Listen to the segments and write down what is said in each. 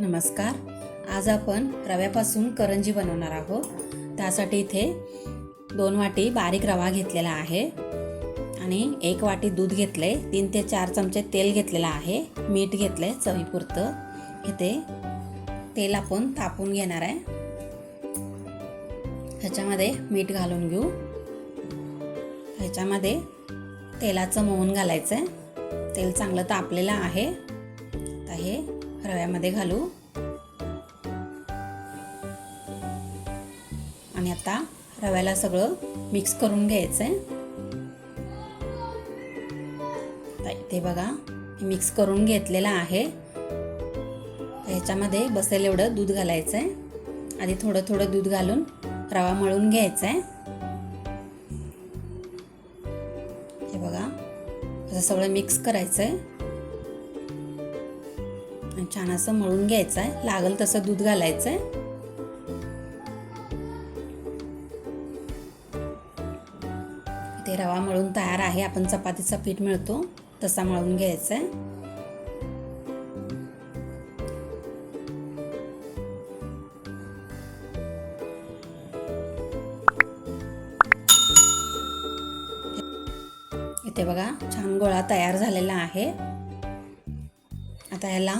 नमस्कार. आज आपण रव्यापासून करंजी बनवणार आहोत. त्यासाठी इथे दोन वाटी बारीक रवा घेतलेला आहे आणि एक वाटी दूध घेतले तीन ते चार चमचे तेल घेतलेलं आहे. मीठ घेतलं आहे चवीपुरतं. इथे तेल आपण तापून घेणार आहे. ह्याच्यामध्ये मीठ घालून घेऊ. ह्याच्यामध्ये तेलाचं मोहन घालायचं आहे तेल चांगलं तापलेलं आहे. तर हे रव्यामध्ये घालू. आणि आता रव्याला सगळं मिक्स करून घ्यायचं आहे ते बघा मिक्स करून घेतलेलं आहे. ह्याच्यामध्ये बसेल एवढं दूध घालायचं आहे आधी थोडं थोडं दूध घालून रवा मळून घ्यायचा आहे हे बघा असं सगळं मिक्स करायचं आहे छान असं मळून घ्यायचं आहे लागल तसं दूध घालायचं आहे ते रवा मळून तयार आहे. आपण चपातीचा पीठ मिळतो. तसा मळून घ्यायचा आहे इथे बघा छान गोळा तयार झालेला आहे. आता याला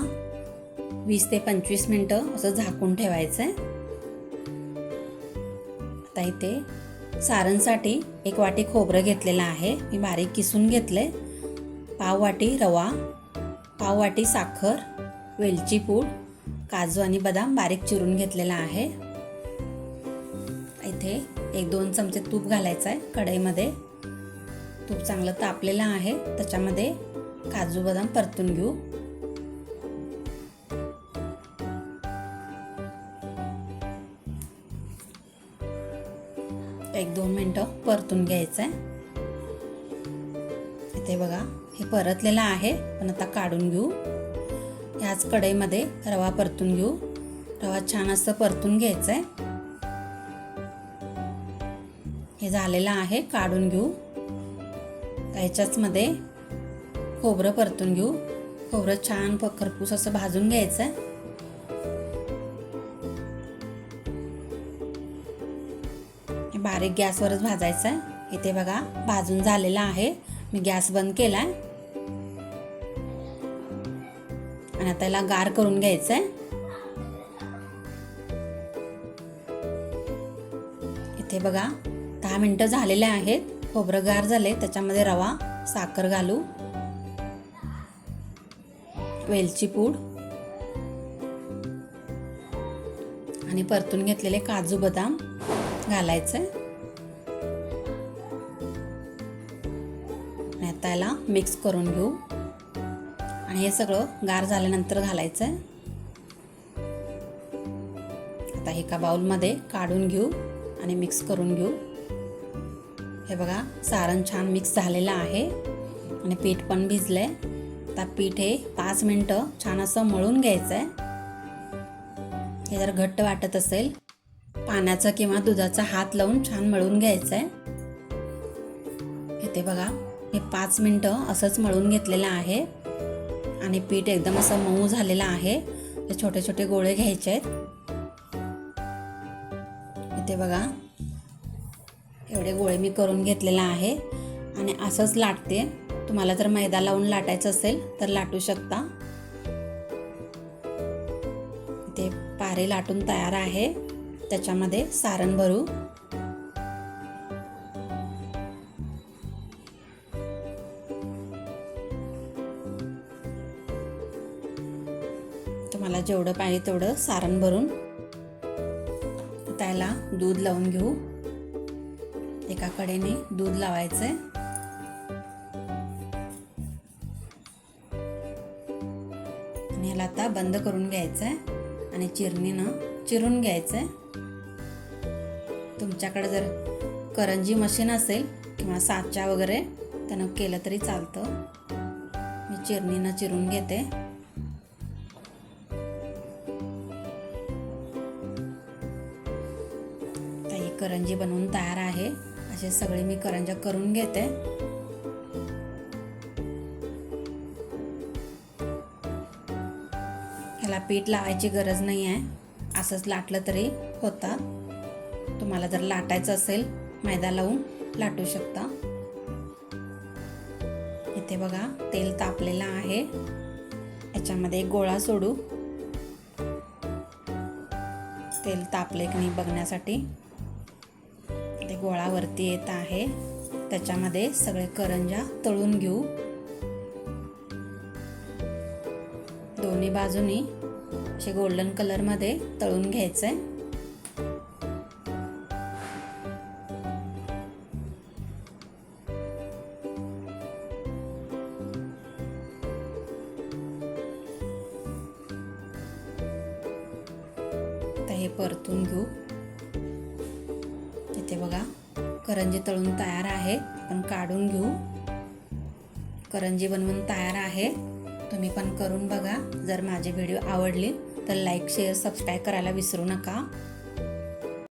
वीस ते पंचवीस मिनटं असं झाकून ठेवायचं आहे. आता इथे सारणसाठी एक वाटी खोबरं घेतलेलं आहे. मी बारीक किसून घेतले पाव वाटी रवा पाव वाटी साखर वेलची पूड काजू आणि बदाम बारीक चिरून घेतलेला आहे. इथे एक दोन चमचे तूप घालायचं आहे कढईमध्ये. तूप चांगलं तापलेलं आहे. त्याच्यामध्ये काजू बदाम परतून घेऊ. एक दोन मिनटं परतून घ्यायचं आहे इथे बघा हे परतलेलं आहे पण आता काढून घेऊ. ह्याच कढईमध्ये रवा परतून घेऊ. रवा छान असं परतून घ्यायचं आहे हे झालेलं आहे काढून घेऊ. त्याच्याचमध्ये खोबरं परतून घेऊ. खोबरं छान खरपूस असं भाजून घ्यायचं आहे बारीक गॅसवरच भाजायचं आहे. इथे बघा भाजून झालेला आहे. मी गॅस बंद केला आहे आणि आता याला गार करून घ्यायचं आहे इथे बघा दहा मिनटं झालेले आहेत. खोबरं गार झाले त्याच्यामध्ये रवा साखर घालू. वेलची पूड. आणि परतून घेतलेले काजू बदाम घालायचे आता याला मिक्स करून घेऊ. आणि हे सगळं गार झाल्यानंतर घालायचं आहे आता एका बाउलमध्ये काढून घेऊ आणि मिक्स करून घेऊ. हे बघा सारण छान मिक्स झालेलं आहे. आणि पीठ पण भिजलं आहे आता पीठ हे पाच मिनटं छान असं मळून घ्यायचं आहे हे जर घट्ट वाटत असेल पाण्याचा किंवा दुधाचा हात लावून छान मळून घ्यायचं आहे इथे बघा हे पाच मिनटं असंच मळून घेतलेलं आहे. आणि पीठ एकदम असं मऊ झालेलं आहे. ते छोटे छोटे गोळे घ्यायचे आहेत. इथे बघा. एवढे गोळे मी करून घेतलेला आहे. आणि असंच लाटते. तुम्हाला जर मैदा लावून लाटायचं असेल तर लाटू शकता. ते पारे लाटून तयार आहे. त्याच्यामध्ये सारण भरू. मला जेवढं पाहिजे तेवढं सारण भरून त्याला दूध लावून घेऊ. एका कडेने दूध लावायचंय. आणि ह्याला आता बंद करून घ्यायचंय आणि चिरणीनं चिरून घ्यायचंय. तुमच्याकडे जर करंजी मशीन असेल किंवा साचा वगैरे त्यानं केलं तरी चालतं. मी चिरणीनं चिरून घेते. करंजी बनवून तयार आहे. असे सगळे मी करंजा करून घेते. ह्याला पीठ लावायची गरज नाही आहे. असंच लाटलं तरी होतात. तुम्हाला जर लाटायचं असेल मैदा लावून लाटू शकता. इथे बघा तेल तापलेलं आहे. याच्यामध्ये एक गोळा सोडू. तेल तापले की नाही बघण्यासाठी. गोळावरती येत आहे. त्याच्यामध्ये सगळे करंजा तळून घेऊ. दोन्ही बाजूनी असे गोल्डन कलरमध्ये तळून घ्यायचंय आता हे परतून घेऊ. करंजी तळून तयार आहे. आपण काढून घेऊ. करंजी बनवून तयार आहे. तुम्ही पण करून बघा. जर माझे व्हिडिओ आवडले तर लाईक शेअर सबस्क्राईब करायला विसरू नका.